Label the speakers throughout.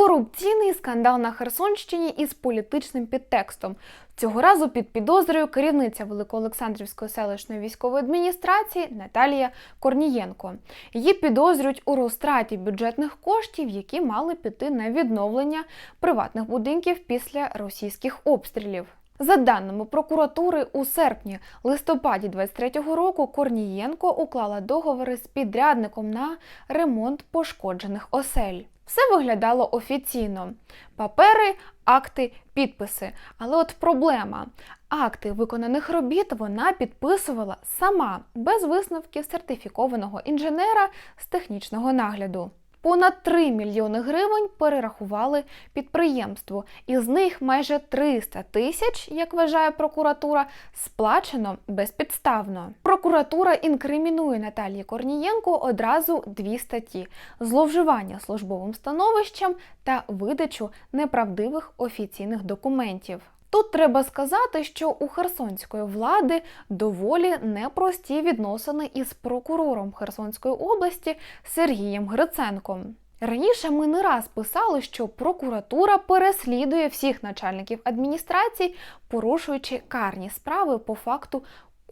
Speaker 1: Корупційний скандал на Херсонщині із політичним підтекстом. Цього разу під підозрою керівниця Великоолександрівської селищної військової адміністрації Наталія Корнієнко. Її підозрюють у розтраті бюджетних коштів, які мали піти на відновлення приватних будинків після російських обстрілів. За даними прокуратури, у серпні-листопаді 23-го року Корнієнко уклала договори з підрядником на ремонт пошкоджених осель. Все виглядало офіційно: папери, акти, підписи. Але от проблема: акти виконаних робіт вона підписувала сама без висновків сертифікованого інженера з технічного нагляду. Понад 3 мільйони гривень перерахували підприємству, із них майже 300 тисяч, як вважає прокуратура, сплачено безпідставно. Прокуратура інкримінує Наталії Корнієнко одразу дві статті: зловживання службовим становищем та видачу неправдивих офіційних документів. Тут треба сказати, що у херсонської влади доволі непрості відносини із прокурором Херсонської області Сергієм Гриценком. Раніше ми не раз писали, що прокуратура переслідує всіх начальників адміністрацій, порушуючи карні справи по факту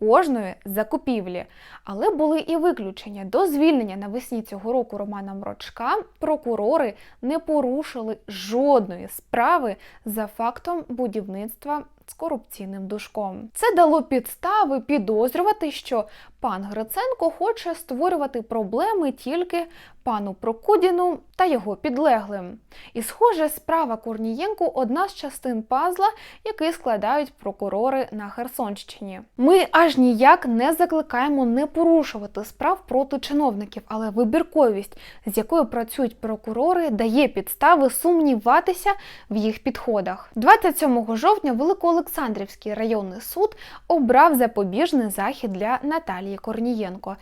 Speaker 1: кожної закупівлі. Але були і виключення. До звільнення навесні цього року Романа Мрочка прокурори не порушили жодної справи за фактом будівництва з корупційним душком. Це дало підстави підозрювати, що пан Гриценко хоче створювати проблеми тільки пану Прокудіну та його підлеглим. І, схоже, справа Корнієнку одна з частин пазла, який складають прокурори на Херсонщині. Ми аж ніяк не закликаємо не порушувати справ проти чиновників, але вибірковість, з якою працюють прокурори, дає підстави сумніватися в їх підходах. 27 жовтня Великоолександрівський районний суд обрав запобіжний захід для Наталії Корнієнко.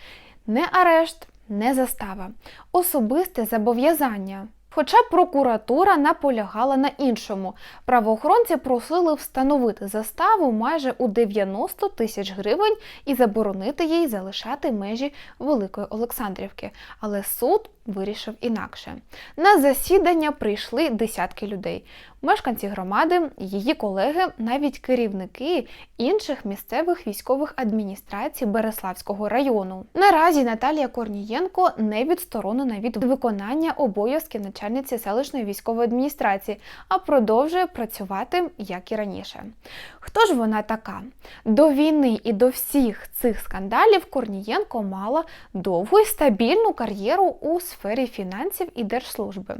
Speaker 1: Не арешт, не застава, особисте зобов'язання. Хоча прокуратура наполягала на іншому, правоохоронці просили встановити заставу майже у 90 тисяч гривень і заборонити їй залишати межі Великої Олександрівки. Але суд вирішив інакше. На засідання прийшли десятки людей. Мешканці громади, її колеги, навіть керівники інших місцевих військових адміністрацій Береславського району. Наразі Наталія Корнієнко не відсторонена від виконання обов'язків начальниці селищної військової адміністрації, а продовжує працювати як і раніше. Хто ж вона така? До війни і до всіх цих скандалів Корнієнко мала довгу і стабільну кар'єру у сфері фінансів і держслужби.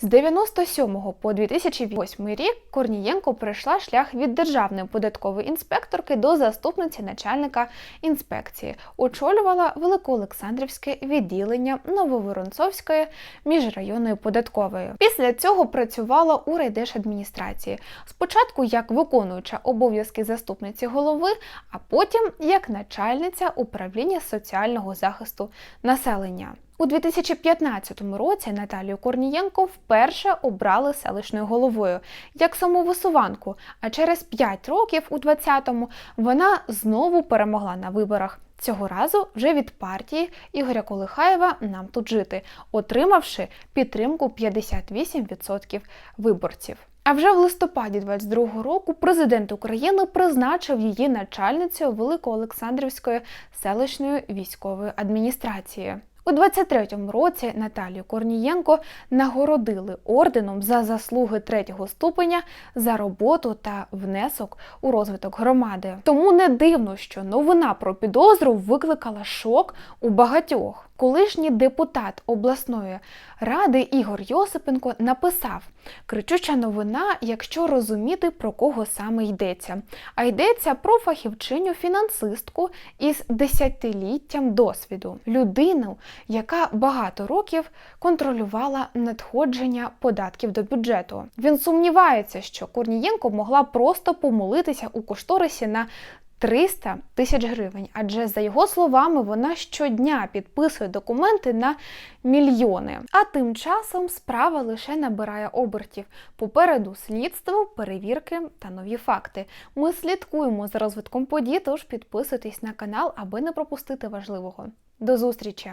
Speaker 1: З 97 по 2008 рік Корнієнко пройшла шлях від державної податкової інспекторки до заступниці начальника інспекції, очолювала Великоолександрівське відділення Нововоронцовської міжрайонної податкової. Після цього працювала у райдержадміністрації. Спочатку як виконуюча обов'язки заступниці голови, а потім як начальниця управління соціального захисту населення. У 2015 році Наталію Корнієнко вперше обрали селищною головою як самовисуванку, а через 5 років, у 20-му, вона знову перемогла на виборах. Цього разу вже від партії Ігоря Колихаєва нам тут жити, отримавши підтримку 58% виборців. А вже в листопаді 22-го року президент України призначив її начальницею Великоолександрівської селищної військової адміністрації. У 23-му році Наталію Корнієнко нагородили орденом за заслуги третього ступеня за роботу та внесок у розвиток громади. Тому не дивно, що новина про підозру викликала шок у багатьох. Колишній депутат обласної ради Ігор Йосипенко написав: кричуща новина, якщо розуміти про кого саме йдеться. А йдеться про фахівчиню фінансистку із десятиліттям досвіду, людину, яка багато років контролювала надходження податків до бюджету. Він сумнівається, що Корнієнко могла просто помолитися у кошторисі на 300 тисяч гривень, адже за його словами вона щодня підписує документи на мільйони. А тим часом справа лише набирає обертів. Попереду слідство, перевірки та нові факти. Ми слідкуємо за розвитком подій, тож підписуйтесь на канал, аби не пропустити важливого. До зустрічі!